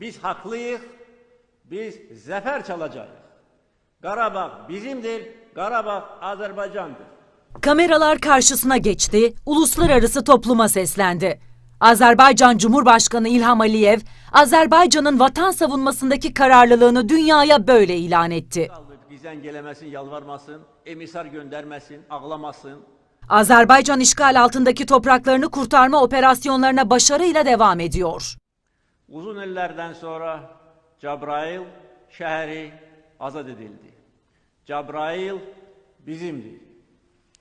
Biz haklıyız, biz zafer çalacağız. Qarabağ bizimdir, Qarabağ Azerbaycan'dır. Kameralar karşısına geçti, uluslararası topluma seslendi. Azerbaycan Cumhurbaşkanı İlham Aliyev, Azerbaycan'ın vatan savunmasındaki kararlılığını dünyaya böyle ilan etti. Gizən gələməsin, yalvarmasın, emisar gönderməsin, ağlamasın. Azerbaycan işgal altındaki topraklarını kurtarma operasyonlarına başarıyla devam ediyor. Uzun illərdən sonra Cabrail şəhəri azad edildi. Cabrail bizimdir.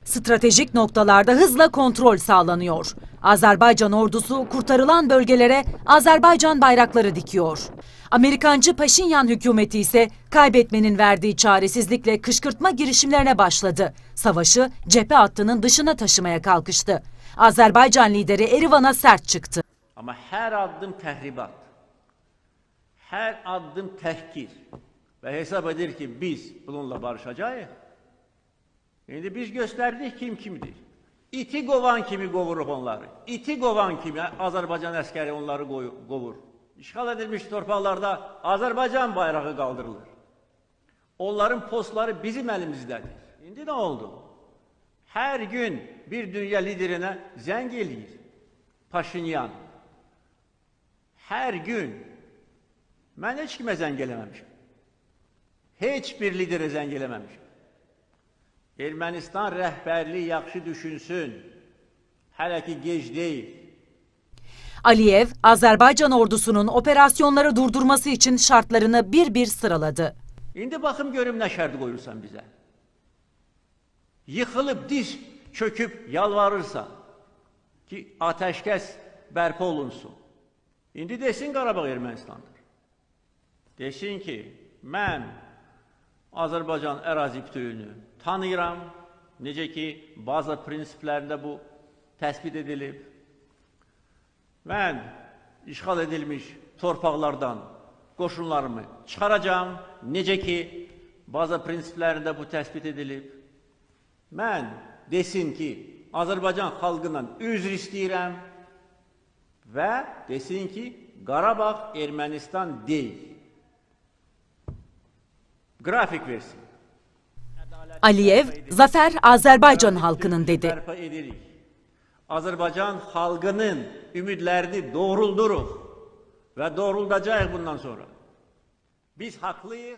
Stratejik noktalarda hızla kontrol sağlanıyor. Azerbaycan ordusu kurtarılan bölgelere Azerbaycan bayrakları dikiyor. Amerikancı Paşinyan hükümeti ise kaybetmenin verdiği çaresizlikle kışkırtma girişimlerine başladı. Savaşı cephe hattının dışına taşımaya kalkıştı. Azerbaycan lideri Erivan'a sert çıktı. Amma hər addım təhribat, hər addım təhqir və hesab edir ki, biz bununla barışacağıq. İndi biz göstərdik kim kimdir. İti qovan kimi qovuruq onları. İti qovan kimi Azərbaycan əskəri onları qovur. İşğal edilmiş torpaqlarda Azərbaycan bayrağı qaldırılır. Onların postları bizim əlimizdədir. İndi nə oldu? Hər gün bir dünya liderinə zəng eləyir. Paşinyan. Hər gün mən heç kimə zəng eləməmişəm. Heç bir liderə zəng eləməmişəm. Ermənistan rəhbərliyi yaxşı düşünsün. Hələ ki gec deyil. Aliyev, Azerbaycan ordusunun operasyonları durdurması için şartlarını bir bir sıraladı. İndi baxım görüm nə şərt qoyursan bizə. Yıxılıb diz çöküb yalvarırsa ki ateşkəs bərpa olunsun. İndi desin Qarabağ Ermənistandır. Desin ki, mən Azərbaycan ərazi bütövlüyünü tanıyıram. Necə ki, baza prinsiplərində bu təsbit edilib. Mən işğal edilmiş torpaqlardan qoşunlarımı çıxaracağam. Necə ki, baza prinsiplərində bu təsbit edilib. Mən desin ki, Azərbaycan xalqından üzr istəyirəm və desin ki, Qarabağ Ermənistan deyil. Qrafik versin. Aliyev, zafer Azerbaycan halkının dedi. Azərbaycan xalqının ümidlərini doğrulduruq və doğruldacağıq bundan sonra. Biz haqlıyıq.